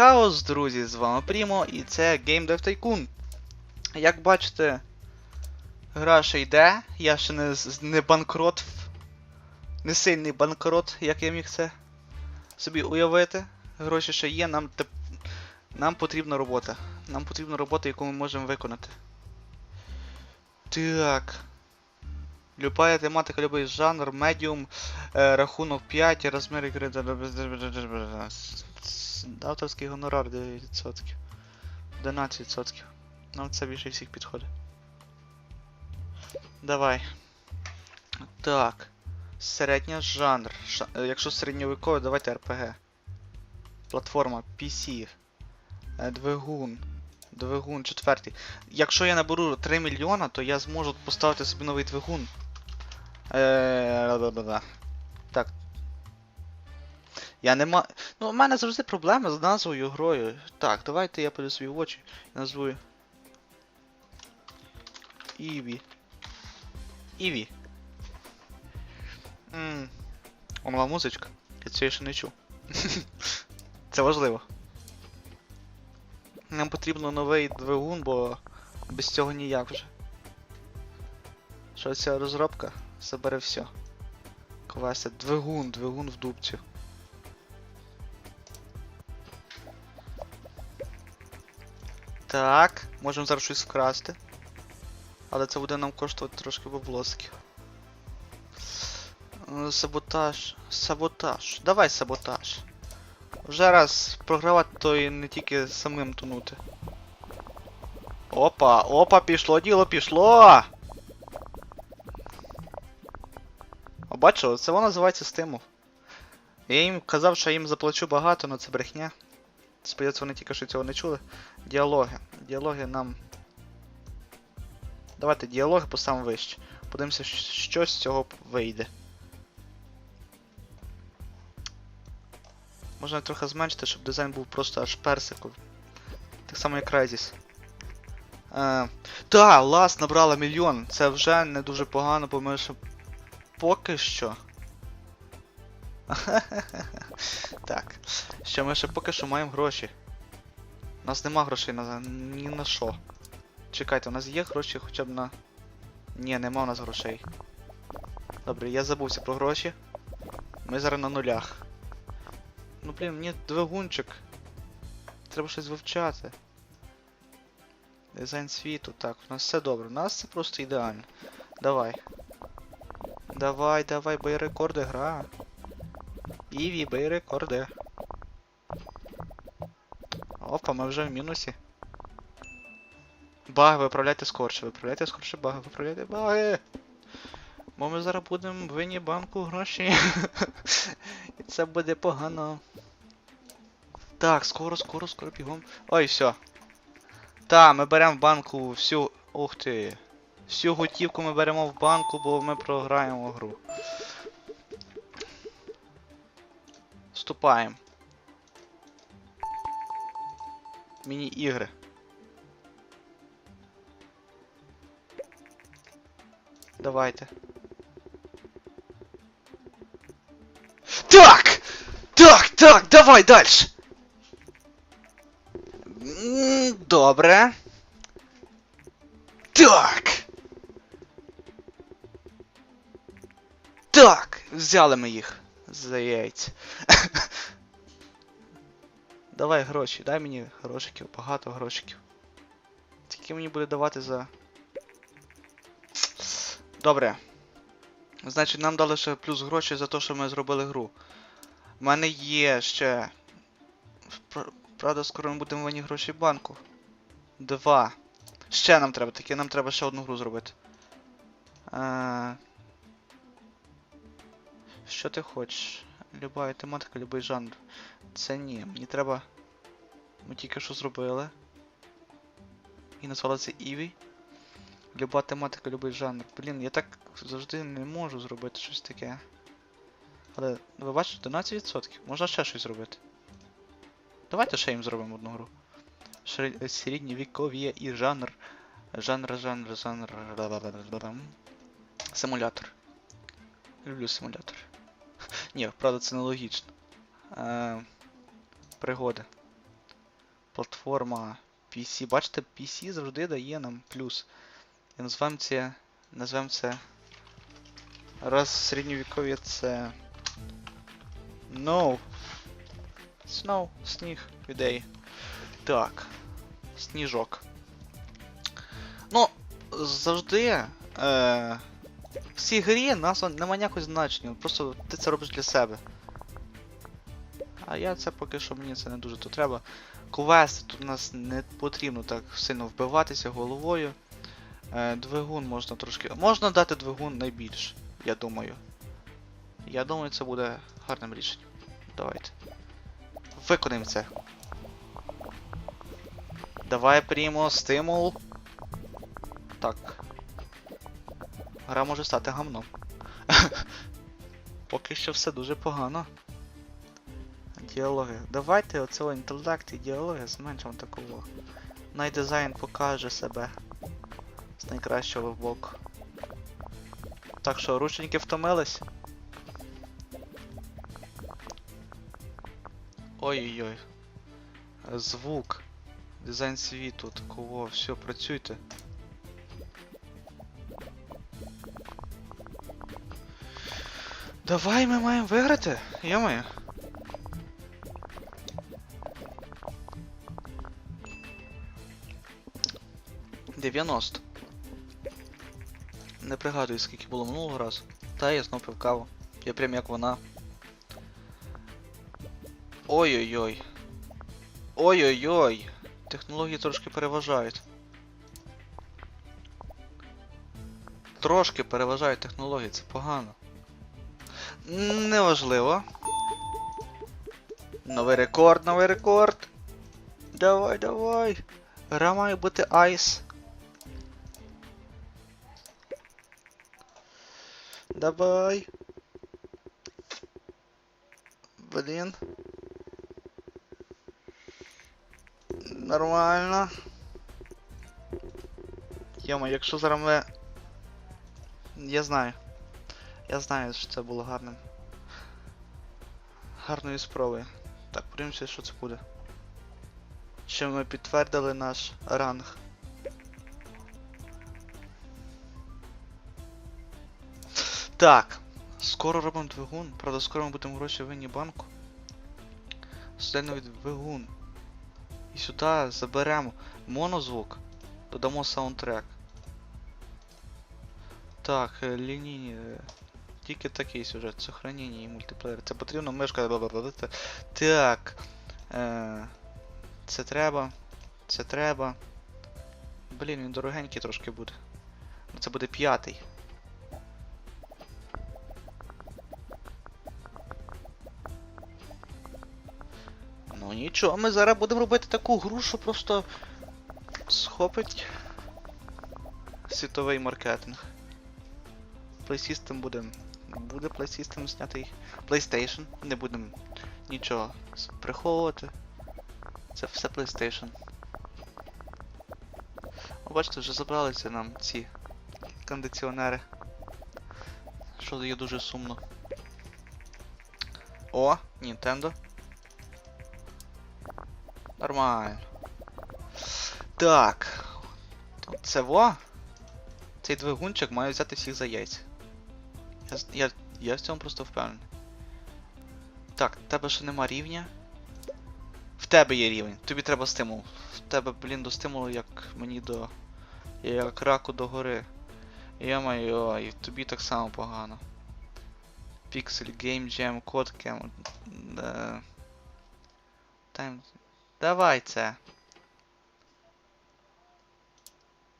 хаос, друзі, з вами Прімо, і це Game Dev Tycoon. Як бачите, гра ще йде, я ще не, не банкрот, не сильний банкрот, як я міг це собі уявити. Гроші ще є, нам, теп... нам потрібна робота. Нам потрібна робота, яку ми можемо виконати. Так. Любая тематика, любий жанр, медіум, е, рахунок 5, розмір ігри. Авторський гонорар 9%. 11%. Нам це більше всіх підходить. Давай. Так. Середня жанр. Ша- е, Якщо середньовікове, давайте RPG. Платформа, PC. е, Двигун. Двигун четвертий. Якщо я наберу 3 мільйона, то я зможу поставити собі новий двигун. Е. Я не ма. Ну, у мене завжди проблеми з назвою грою. Так, давайте я подивлю в очі і назву. Іві. Іві. Ммм. О, музичка. Я це ще не чув. Це важливо. Нам потрібно новий двигун, бо без цього ніяк вже. Що ця розробка забере все. Квеси. Двигун, двигун в дубцю. Так, можемо зараз щось вкрасти. Але це буде нам коштувати трошки баблосків. Е, Саботаж. Саботаж. Давай саботаж. Вже раз програвати, то і не тільки самим тонути. Опа, опа, пішло діло, пішло! О, бачили, це воно називається стимул. Я їм казав, що я їм заплачу багато, але це брехня. Сподіваються, вони тільки що цього не чули. Діалоги. Діалоги нам. Давайте діалоги поставимо вище. Подивимося, що з цього вийде. Можна трохи зменшити, щоб дизайн був просто аж персиковий. Так само як Crysis. Е, та, Лас набрала мільйон. Це вже не дуже погано, бо ми ще поки що. так. Що ми ще поки що маємо гроші. У нас нема грошей на ні на що. Чекайте, у нас є гроші хоча б на. Ні, нема у нас грошей. Добре, я забувся про гроші. Ми зараз на нулях. Ну блін, мені двигунчик. Треба щось вивчати. Дизайн світу, так, у нас все добре. У нас це просто ідеально. Давай. Давай, давай, бий рекорди, гра. Іві, бий рекорди. Опа, ми вже в мінусі. Баг, виправляйте скорше, виправляйте скорше баги, виправляйте баги. Бо ми зараз будемо винні банку гроші. І це буде погано. Так, скоро, скоро, скоро бігом. Ой, все. Так, ми беремо в банку всю. Ух ти. Всю готівку ми беремо в банку, бо ми програємо гру. Вступаємо. Міні-ігри. Давайте. Так! Так, так, давай дальше. М, Добре. Так. Так, взяли ми їх за яйця. Давай гроші, дай мені грошиків, багато грошиків. Скільки мені буде давати за. Добре. Значить, нам дали ще плюс гроші за те, що ми зробили гру. У мене є ще. Правда, скоро ми будемо винні гроші банку. Два. Ще нам треба таке, нам треба ще одну гру зробити. А... Що ти хочеш? Люба тематика, любий жанр. Це ні, мені треба. Ми тільки що зробили. І назвали це Іві. Люба тематика, любий жанр. Блін, я так завжди не можу зробити щось таке. Але ви бачите, 11%. Можна ще щось зробити. Давайте ще їм зробимо одну гру. Середньовіков'я і жанр. Жанр, жанр, жанр. Симулятор. Люблю симулятор. Ні, правда, це нелогічно. Пригоди. Платформа PC. Бачите, PC завжди дає нам плюс. І назвемо це. Назвемо це. Раз середньовіков'я це. No. Snow, сніг, ідеї. Так. Сніжок. Ну, завжди. Е, в цій грі назва немає ніякого значення. Просто ти це робиш для себе. А я це поки що мені це не дуже то треба. Квести тут у нас не потрібно так сильно вбиватися головою. Е, двигун можна трошки. Можна дати двигун найбільше, я думаю. Я думаю, це буде гарним рішенням. Давайте. Виконаємо це. Давай приймо стимул. Так. Гра може стати гамном. Поки що все дуже погано діалоги. Давайте оцього інтелект і діалоги зменшимо такого. Найдизайн покаже себе з найкращого боку. Так що, рученьки втомились? Ой-ой-ой. Звук. Дизайн світу, такого, все, працюйте. Давай ми маємо виграти, Йомаю. 90. Не пригадую, скільки було минулого разу. Та я знов пив каву. Я прям як вона. Ой-ой-ой. Ой-ой-ой. Технології трошки переважають. Трошки переважають технології, це погано. Неважливо. Новий рекорд, новий рекорд. Давай, давай. Гра має бути айс. Давай. Блін. Нормально. Йома, якщо зараз ми... Я знаю. Я знаю, що це було гарним. Гарною спробою. Так, подивимося, що це буде. Чи ми підтвердили наш ранг. Так. Скоро робимо двигун. Правда, скоро ми будемо гроші винні банку. Студенний двигун. І сюди заберемо монозвук. Додамо саундтрек. Так, е, лінійні. е, Тільки такий сюжет. Сохранення і мультиплеєр. Це потрібно мишка. Так. Е, це треба. Це треба. Блін, він дорогенький трошки буде. Це буде п'ятий. Ну нічого, ми зараз будемо робити таку гру, що просто схопить світовий маркетинг. PlaySystem буде. Буде PlaySystem знятий. PlayStation. Не будемо нічого приховувати. Це все PlayStation. О, бачите, вже забралися нам ці кондиціонери. Що є дуже сумно. О, Nintendo. Нормально. Так. Це во. Цей двигунчик має взяти всіх за яйця. Я, я, я в цьому просто впевнений. Так, в тебе ще нема рівня. В тебе є рівень, тобі треба стимул. В тебе, блін, до стимулу, як мені до. Як раку до гори. Я маю, і тобі так само погано. Pixel Game Jam, код Cam. Да. Давай це.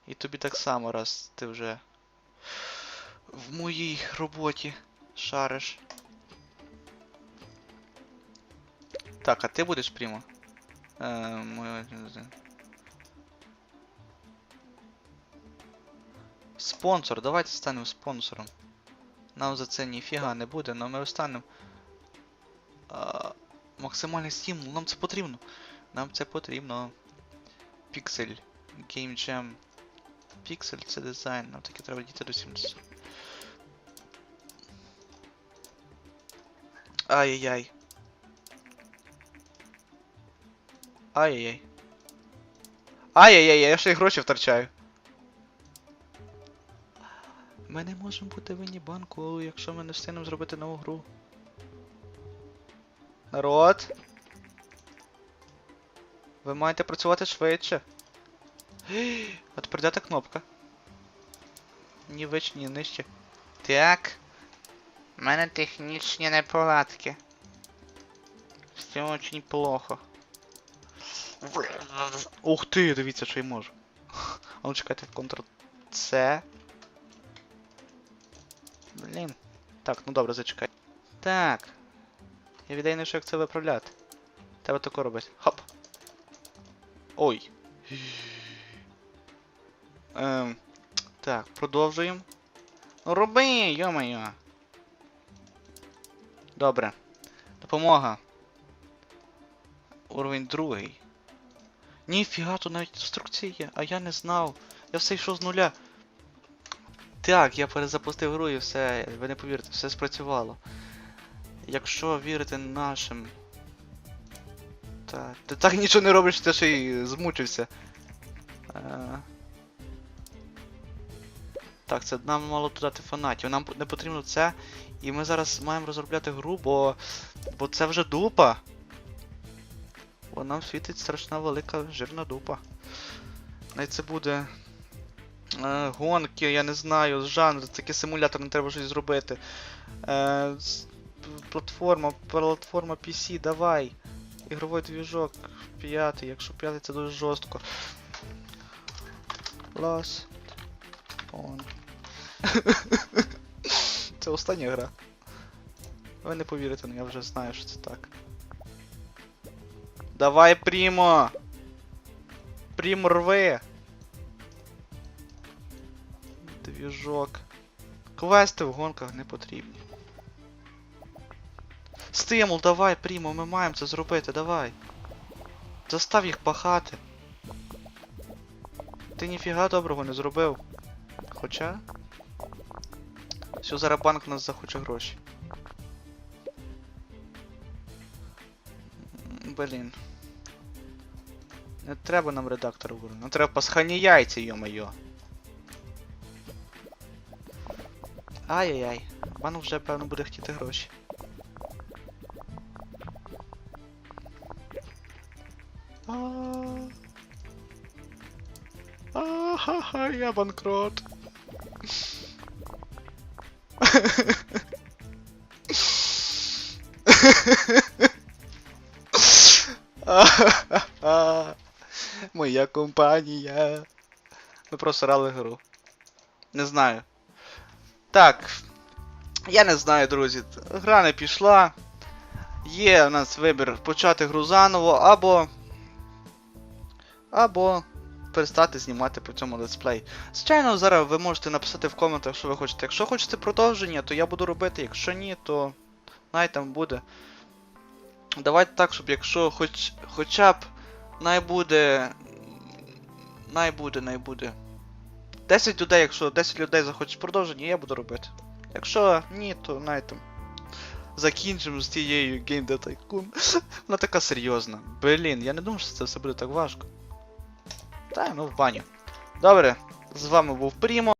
І тобі так само, раз ти вже в моїй роботі шариш. Так, а ти будеш прямо? Е, Спонсор, давайте станемо спонсором. Нам за це ніфіга не буде, але ми станемо. Максимальний стимул, нам це потрібно. Нам це потрібно. Pixel. Game Jam. Pixel це дизайн, нам таки треба дійти до 70. Ай-яй-яй. Ай-яй-яй. Ай-яй-яй, я ще й гроші втрачаю. Ми не можемо бути винні банку, якщо ми не встигнемо зробити нову гру. Народ. Ви маєте працювати швидше. Де та кнопка? Ні вище, ні нижче. Так. У мене технічні неполадки. Все очень плохо. Ух ти, дивіться, що я можу. А ну чекайте, Ctrl-C. Блін. Так, ну добре, зачекай. Так. Я віддай не як це виправляти. Треба тако робити. Хоп. Ой. Ем, так, продовжуємо. Ну роби, йо-моє. Добре. Допомога. Уровень другий. Ніфіга, тут навіть інструкції є, а я не знав. Я все йшов з нуля. Так, я перезапустив гру і все, ви не повірите, все спрацювало. Якщо вірити нашим. Так. Ти так нічого не робиш, ти ще й змучився. Е... Так, це нам мало додати фанатів. Нам не потрібно це. І ми зараз маємо розробляти гру, бо. Бо це вже дупа. Бо нам світить страшна велика жирна дупа. Навіть це буде. Е, гонки, я не знаю, жанр, такий симулятор, не треба щось зробити. Е, платформа, платформа PC, давай. Ігровий двіжок, п'ятий, якщо п'ятий це дуже жорстко. Last on. це остання гра. Ви не повірите, але я вже знаю, що це так. Давай, Прімо! Прімо рви! Двіжок. Квести в гонках не потрібні. Стимул, давай, Прімо, ми маємо це зробити, давай. Застав їх пахати. Ти ніфіга доброго не зробив. Хоча. Все, зараз банк нас захоче гроші. Блін. Не треба нам редактор говорити. Нам треба пасхальні яйця, йо-моє. Ай-яй-яй. Банк вже, певно, буде хотіти гроші. А. Ха-ха, я банкрот. Моя компанія. Ми просрали гру. Не знаю. Так. Я не знаю, друзі. Гра не пішла. Є у нас вибір почати гру заново, або. Або перестати знімати по цьому летсплей. Звичайно, зараз ви можете написати в коментах, що ви хочете. Якщо хочете продовження, то я буду робити. Якщо ні, то най там буде. Давайте так, щоб якщо хоч, хоча б най буде. Най буде, най буде. 10 людей, якщо 10 людей захочуть продовження, я буду робити. Якщо ні, то най там. Закінчимо з тією Game Tycoon. Вона така серйозна. Блін, я не думав, що це все буде так важко. Та, ну в баню. Добре, з вами був Прімо.